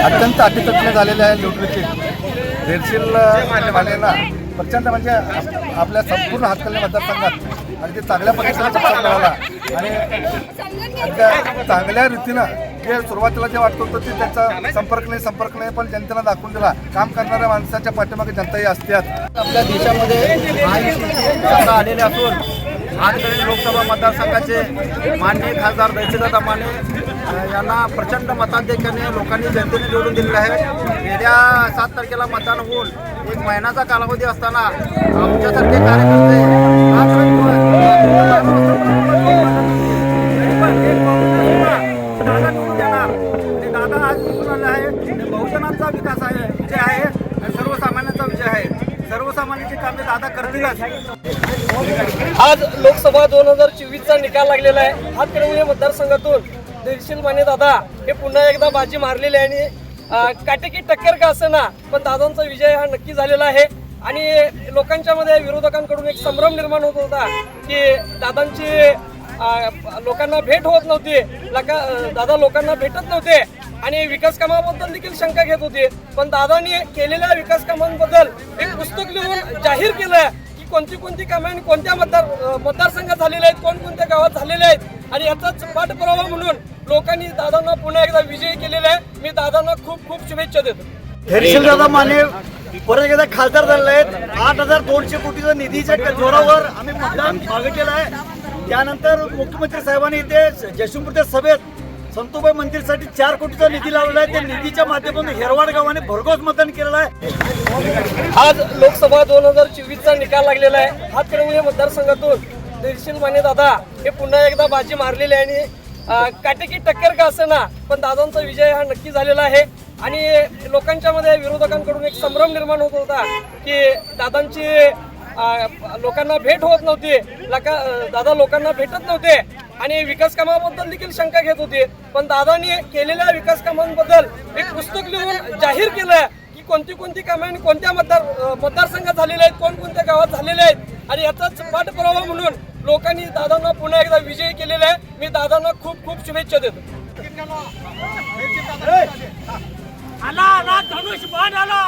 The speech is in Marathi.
अत्यंत अटीतटले झालेले आहे लोटरीचे रेडशील झालेला प्रचंड म्हणजे आपल्या संपूर्ण हातकल्या मतदारसंघात ते चांगल्या पद्धतीने आणि चांगल्या रीतीनं जे सुरुवातीला जे वाटत होतं ते त्यांचा संपर्क नाही संपर्क नाही पण जनतेला दाखवून दिला. काम करणाऱ्या माणसाच्या पाठीमागे जनताही असतात आपल्या देशामध्ये आलेले असून आजकडे लोकसभा मतदारसंघाचे मान्य खासदार दहशतदादा माने यांना प्रचंड मताधिक्याने लोकांनी जनतेने निवडून दिलेले आहे. गेल्या सात तारखेला मतदान होऊन एक महिन्याचा कालावधी असताना आमच्यासारखे कार्यकर्ते विजय आहे आणि सर्वसामान्यांचा विजय आहे. सर्वसामान्यांची कामे दादा करतीलच आज. लोकसभा दोन हजार चोवीसचा निकाल लागलेला आहे. हातकणंगले मतदारसंघातून दिलशील माने दादा हे पुन्हा एकदा बाजी मारलेली आहे आणि काटेकी टक्कर का ना पण दादांचा विजय हा नक्की झालेला आहे. आणि लोकांच्या मध्ये विरोधकांकडून एक संभ्रम निर्माण होत होता की दादांची लोकांना भेट होत नव्हती. लका दादा लोकांना भेटत नव्हते. आणि विकास कामाबद्दल देखील शंका घेत होती. पण दादांनी केलेल्या विकास कामांबद्दल एक पुस्तक लिहून जाहीर केलं की कोणती कोणती कामे आणि कोणत्या मतदार मतदारसंघात झालेले आहेत कोणकोणत्या गावात झालेले आहेत. आणि याचाच पाठपुरावा म्हणून लोकांनी दादांना पुन्हा एकदा विजयी केलेला आहे. मी दादांना खूप खूप शुभेच्छा देतो. हर्षल दादा माने परत एकदा खासदार झालेले आहेत. आठ हजार दोनशे कोटीचा निधीच्या जोरावर आम्ही मतदान मागितलेलं आहे त्यानंतर मुख्यमंत्री साहेबांनी इथे जयसिंगपूरच्या सभेत संतोबाई मंदिरसाठी चार कोटीचा निधी लावला आहे. त्या निधीच्या माध्यमातून हेरवाड गावाने भरघोस मतदान केलेलं आहे. आज लोकसभा दोन हजार चोवीसचा निकाल लागलेला आहे. हातकणंगले मतदारसंघातून दिलशील माने दादा हे पुन्हा एकदा बाजी मारलेली आहे आणि काटेकी टक्कर का ना पण दादांचा विजय हा नक्की झालेला आहे. आणि लोकांच्या मध्ये विरोधकांकडून एक संभ्रम निर्माण होत होता की दादांची लोकांना भेट होत नव्हती. दादा लोकांना भेटत नव्हते. आणि विकास कामाबद्दल देखील शंका घेत होती. पण दादांनी केलेल्या विकास कामांबद्दल एक पुस्तक लिहून जाहीर केलं की कोणती कोणती कामे आणि कोणत्या मतदार मतदारसंघात झालेले आहेत कोणकोणत्या गावात झालेले आहेत. आणि याचाच पाठपुरावा म्हणून लोकांनी दादांना पुन्हा एकदा विजयी केलेला आहे. मी दादांना खूप खूप शुभेच्छा देतो. आला आला धनुष बाण आला.